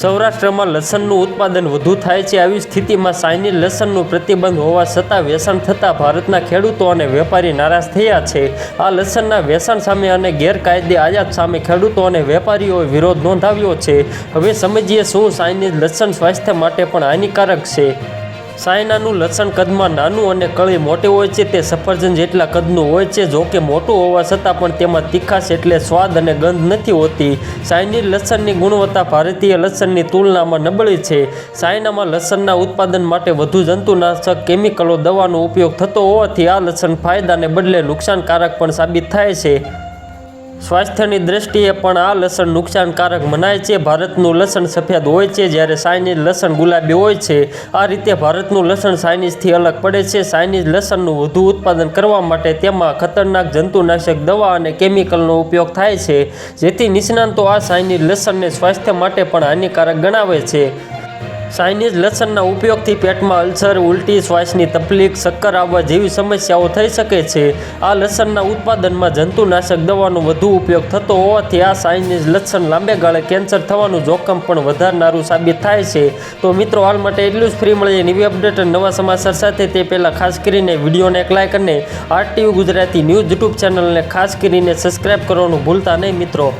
સૌરાષ્ટ્રમાં લસણનું ઉત્પાદન વધુ થાય છે. આવી સ્થિતિમાં ચાઇનીઝ લસણનું પ્રતિબંધ હોવા છતાં વેચાણ થતાં ભારતના ખેડૂતો અને વેપારી નારાજ થયા છે. આ લસણના વેચાણ સામે અને ગેરકાયદે આયાત સામે ખેડૂતો અને વેપારીઓએ વિરોધ નોંધાવ્યો છે. હવે સમજીએ શું ચાઇનીઝ લસણ સ્વાસ્થ્ય માટે પણ હાનિકારક છે. સાયનાનું લસણ કદમાં નાનું અને કળી મોટી હોય છે, તે સફરજન જેટલા કદનું હોય છે જો કે મોટું હોવા છતાં પણ તેમાં તીખાશ એટલે સ્વાદ અને ગંધ નથી હોતી. ચાઇનીઝ લસણની ગુણવત્તા ભારતીય લસણની તુલનામાં નબળી છે. ચાઇનામાં લસણના ઉત્પાદન માટે વધુ જંતુનાશક, કેમિકલો, દવાનો ઉપયોગ થતો હોવાથી આ લસણ ફાયદાને બદલે નુકસાનકારક પણ સાબિત થાય છે. સ્વાસ્થ્યની દ્રષ્ટિએ પણ આ લસણ નુકસાનકારક મનાય છે. ભારતનું લસણ સફેદ હોય છે, જ્યારે ચાઇનીઝ લસણ ગુલાબી હોય છે. આ રીતે ભારતનું લસણ ચાઇનીઝથી અલગ પડે છે. ચાઇનીઝ લસણનું વધુ ઉત્પાદન કરવા માટે તેમાં ખતરનાક જંતુનાશક દવા અને કેમિકલનો ઉપયોગ થાય છે, જેથી નિષ્ણાંતો આ ચાઇનીઝ લસણને સ્વાસ્થ્ય માટે પણ હાનિકારક ગણાવે છે. ચાઇનીઝ લસણના ઉપયોગથી પેટમાં અલ્સર, ઉલટી શ્વાસની તકલીફ ચક્કર આવવા જેવી સમસ્યાઓ થઈ શકે છે. આ લસણના ઉત્પાદનમાં જંતુનાશક દવાનો વધુ ઉપયોગ થતો હોવાથી આ ચાઇનીઝ લસણ લાંબે ગાળે કેન્સર થવાનું જોખમ પણ વધારનારું સાબિત થાય છે. તો મિત્રો, હાલ માટે એટલું જ. ફ્રી મળીએ નવી અપડેટ અને નવા સમાચાર સાથે. તે પહેલાં ખાસ કરીને વિડીયોને એક લાઇક અને આરટીવી ગુજરાતી ન્યૂઝ યુટ્યુબ ચેનલને ખાસ કરીને સબસ્ક્રાઇબ કરવાનું ભૂલતા નહીં મિત્રો.